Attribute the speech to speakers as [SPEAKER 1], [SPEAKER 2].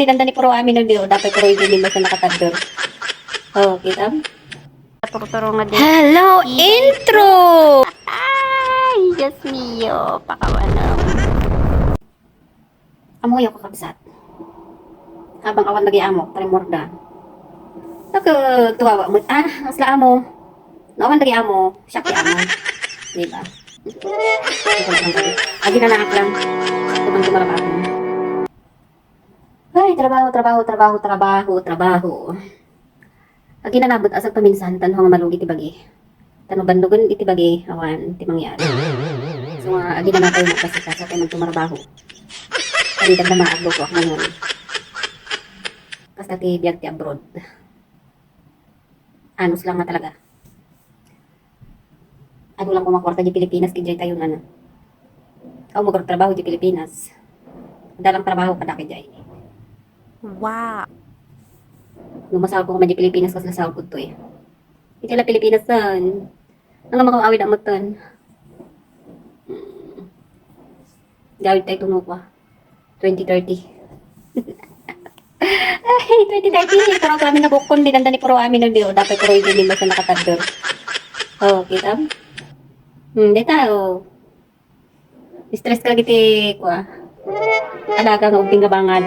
[SPEAKER 1] Tinanda ni Puro amin ng dio. Dapat Puro hindi mo sa nakatagdor. Oh, kita?
[SPEAKER 2] Turo-turo nga din.
[SPEAKER 1] Hello, intro!
[SPEAKER 2] Ay, Diyos mio. Pakawanam.
[SPEAKER 1] Amo yung kakabsat. Habang awan lagi amo, primorda. Naku, tuwawa mo. Ah, asla amo. Nawan lagi amo, siya ki amo. Diba? Agi na lang. Tumang tumarap ako. Trabaho, trabaho, trabaho, trabaho, trabaho. Agi na nabot asag paminsan, tanong nga malugi ti bagi. Tanong bandugan iti bagi, awan, ti mangyari. So, nga, agi na natin magkasika sa tayo magtumarbaho. Kali dagda maaglo ko ngayon. Basta ti biyag ti abroad. Anos lang na talaga. Ano lang kumakwarta di Pilipinas kaya tayo na na. Ako magtrabaho di Pilipinas. Dalang trabaho ka daki jay.
[SPEAKER 2] Wow.
[SPEAKER 1] Lumasal ko di Pilipinas kasi lasal ko to eh. Ito lang Pilipinas san. Ang mga awid ang matan. Hmm. Gawid tayo pa. 2030. Ay, 2030. Pero kami nabukon din. Nanda ni Puro amin ng dio. Dapat Puro hindi sa nakatagdor. Oh, kita? Hmm, di tayo. Stress ka giti ko ah. Alaga nga uping gabangan.